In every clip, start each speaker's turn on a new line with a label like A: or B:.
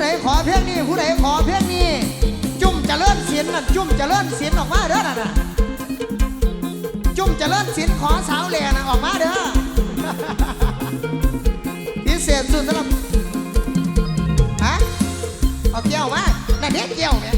A: ใดขอเพลงนี้ผู้ใดขอเพลงนี้ จุ่มเจริญศิลป์น่ะจุ่มจะเลื่อนศิลป์ออกมาเด้อน่ะจุ่มจะเลื่อนศิลป์ขอสาวแหล่น่ะออกมาเด้อพิเศษสุดสำหรับฮะเอาเกี่ยวมาน่ะเด็กเกี่ยวเนี่ย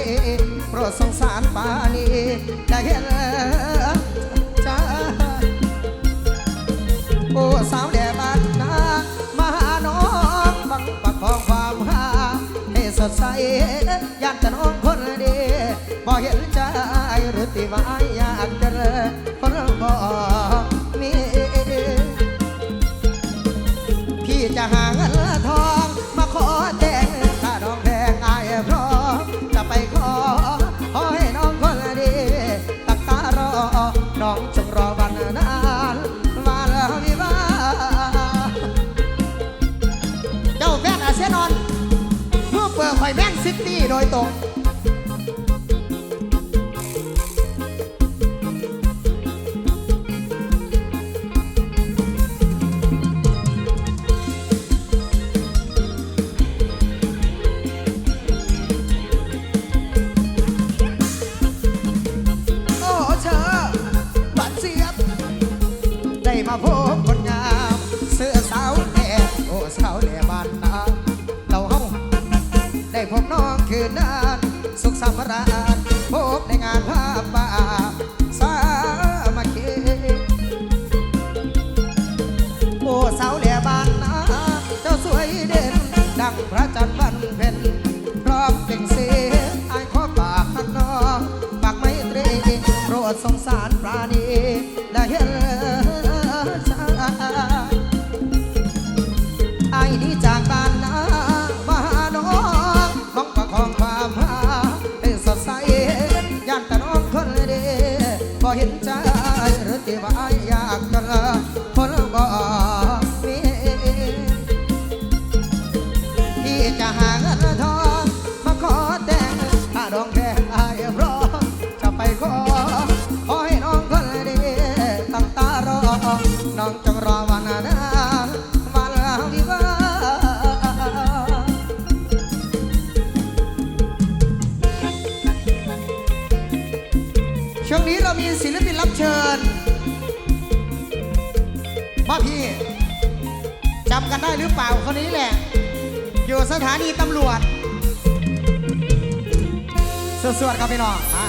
A: ากไมตรีโปรดสงสารปานีได้เห็นจ้าโอ้สาวแดดบ้านนามาหาน้องบังปักของความหาให้สดใสยันแต่น้องคนดีบ่เห็นใจหรือติว่าอยากเจริ ได้มาพบคนงาม เสื้อสาวแดงโอ้สาวแดงบ้านนาเราเฮาได้พบน้องคืนนั้นสุขสำราญานแต่น้องคนเดีบ่เห็นใจ สถานีตำรวจสวดๆครับพี่น้องอะ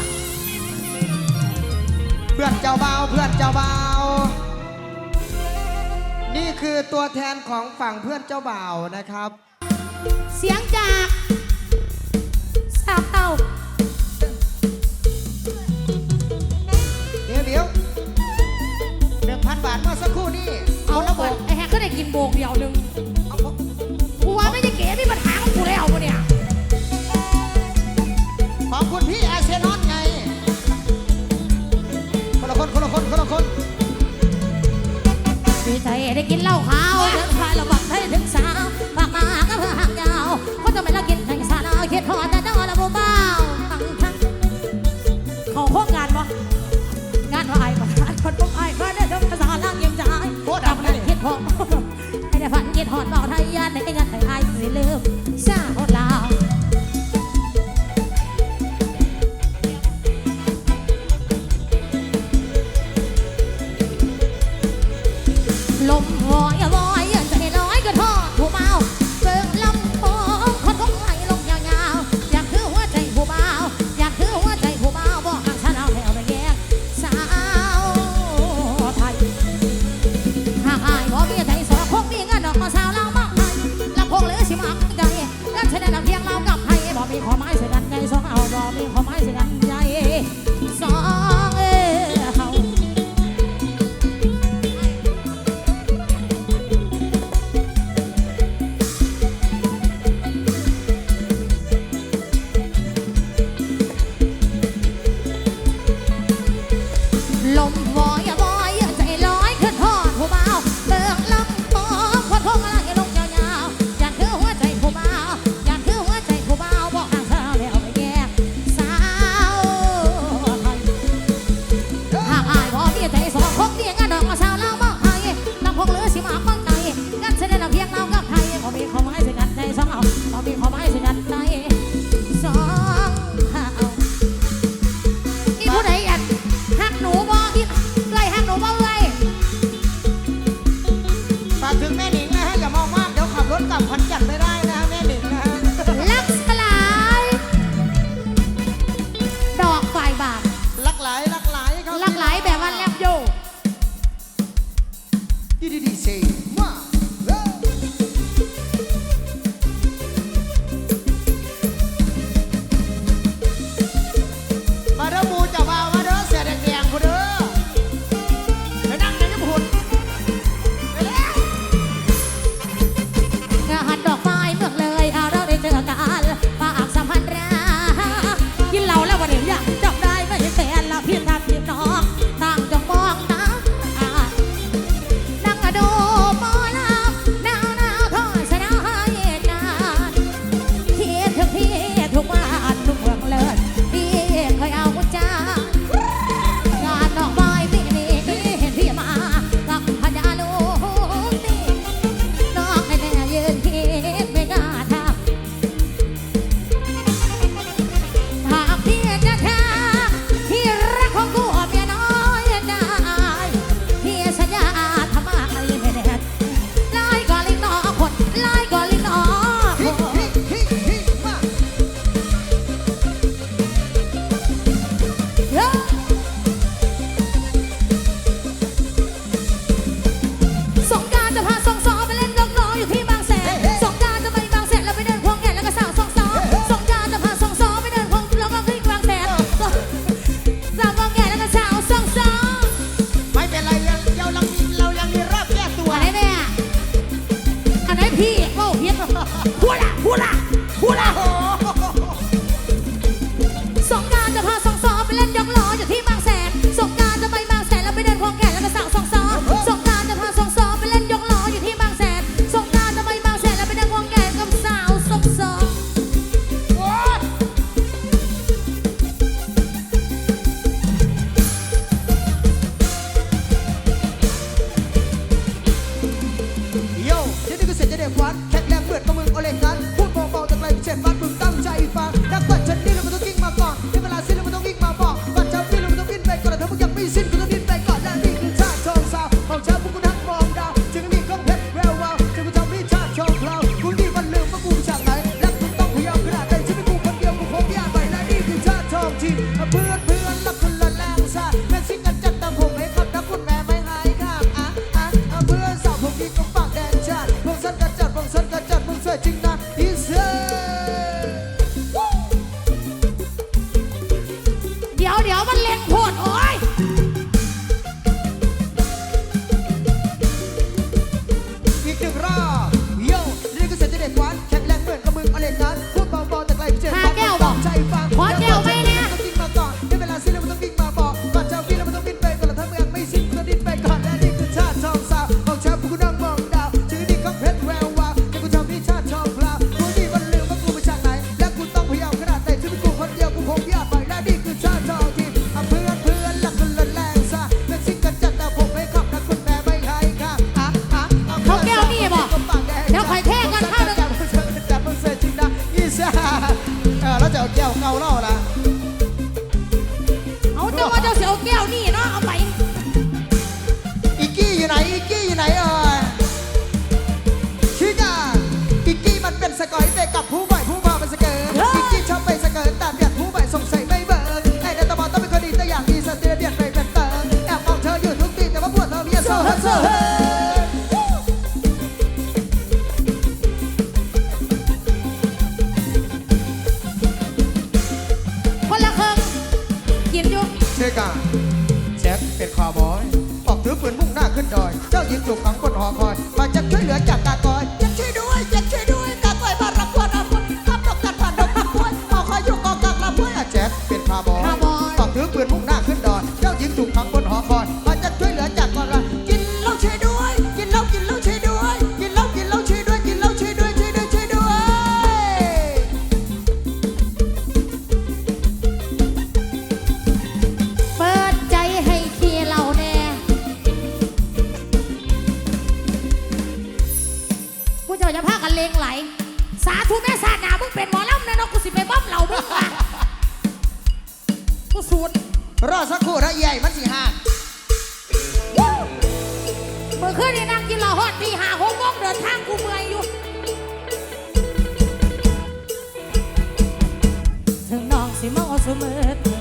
A: เพื่อนเจ้าเบาวเพื่อนเจ้าเบาวนี่คือตัวแทนของฝั่งเพื่อนเจ้าบ่าวนะครับ
B: เสียงจากสาวเต่า
A: เดี๋ยวเดี๋ยวหนึ่งพันบาทเมื่อสักครู่นี้
B: เอา
A: คน
B: ระ
A: ละ
B: เบิ
A: บ
B: ด
A: ก
B: ไอ้แฮกก็ได้กินโบกเดียวหนึง
A: เอา
B: ใจได้กินเหล้าขาวเดินผ่านระบักให้ถึงสาวปากมาก็เพื่อหางยาวเขาจะไม่ละกินแข่งสาวเขียดหอดแต่เจ้าละบูบ้าวฟังทั้งเขาโคกงานบ่งานว่าไอ้ประธานคนพบไอ้เพื่อนได้ทำภาษาล่างเยี่ยมใจ
A: โคตรดังเลย
B: คิดพอให้ได้ฝันคิดหอดบอกไทยยานในงานไทยไอ้สิลืม ควักแค่
A: แร
B: งเบื่อประมึงโอเล่น
A: ซัน มื่อคืนนี่นั่งกินเห
B: ล้า
A: ฮ
B: อ
A: ด
B: ที่หาหกโมงเดินทางกูเมื่อยอยู่
A: ถึง
B: น้อ
A: ง
B: สิมาเสมอ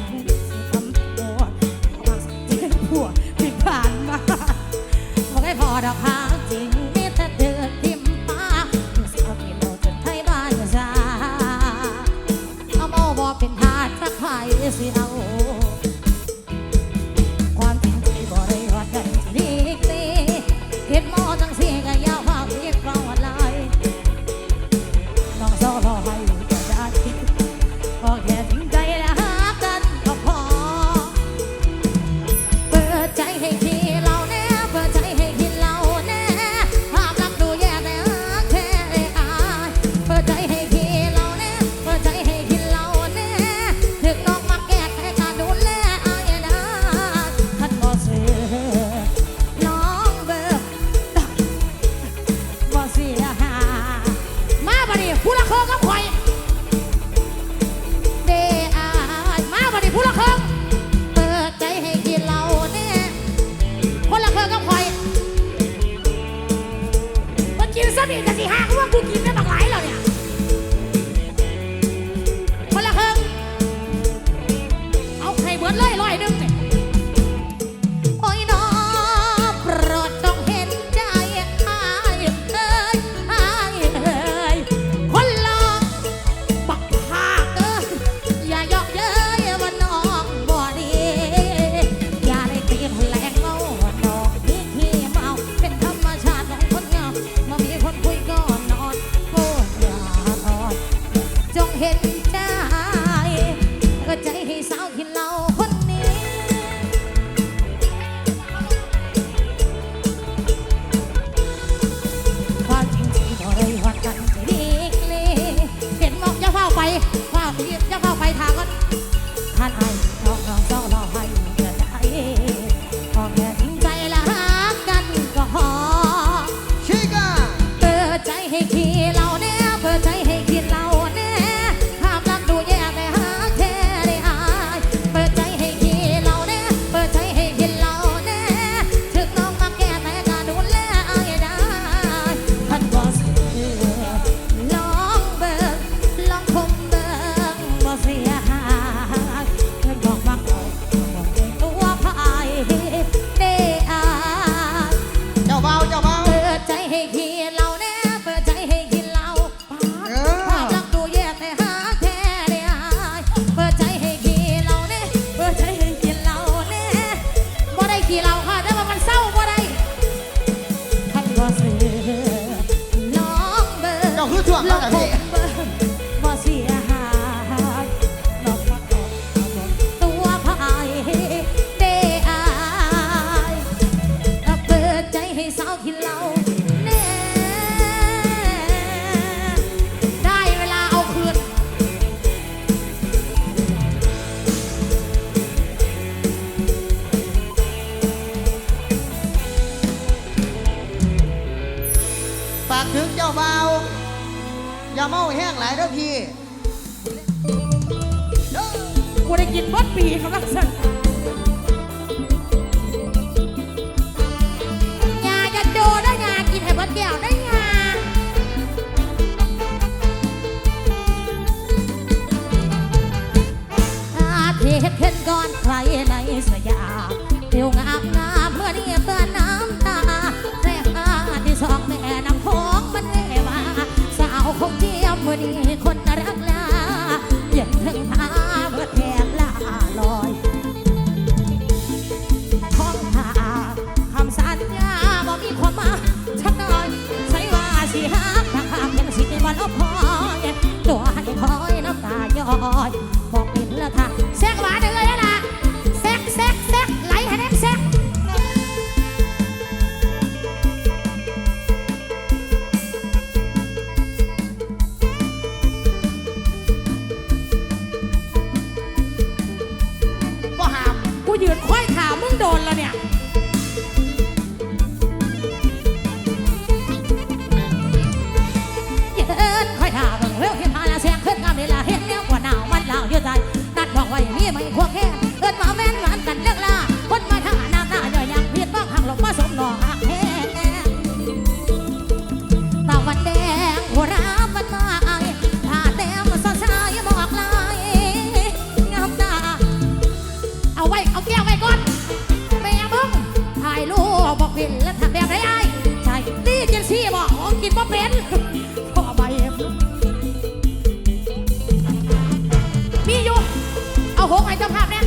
B: โหกให้เจ้าภาพเนี่ย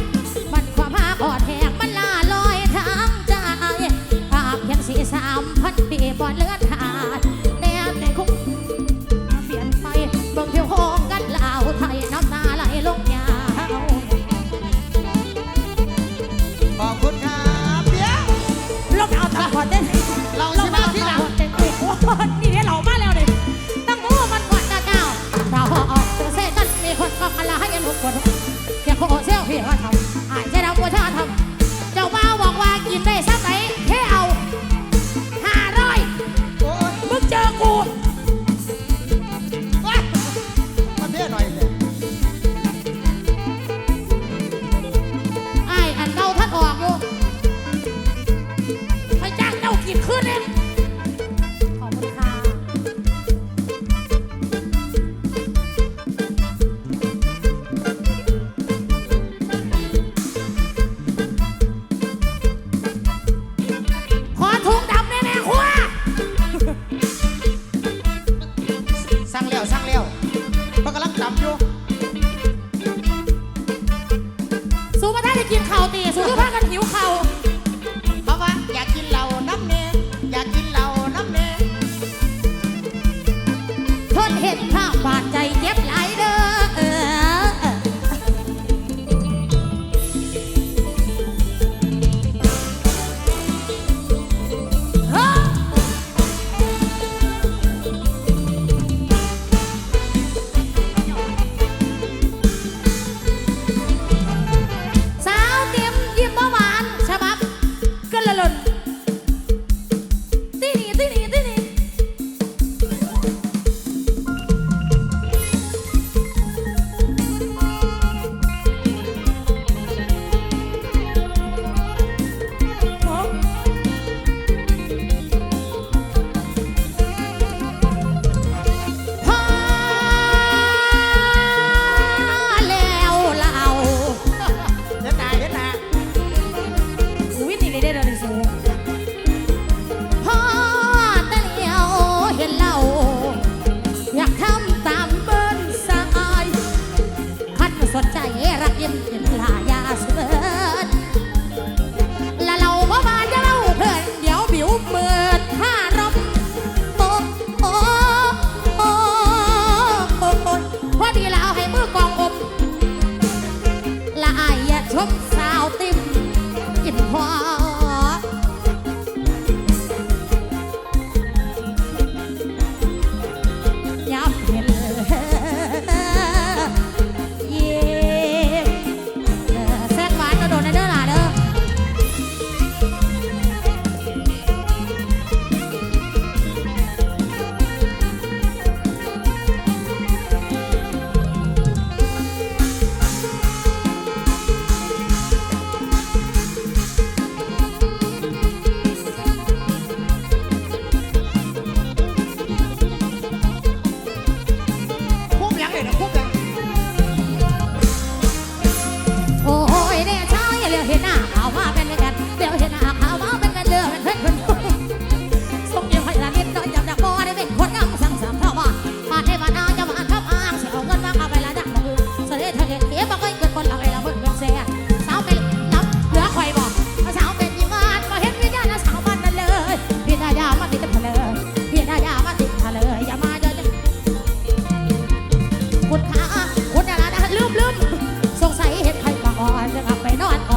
B: 没ป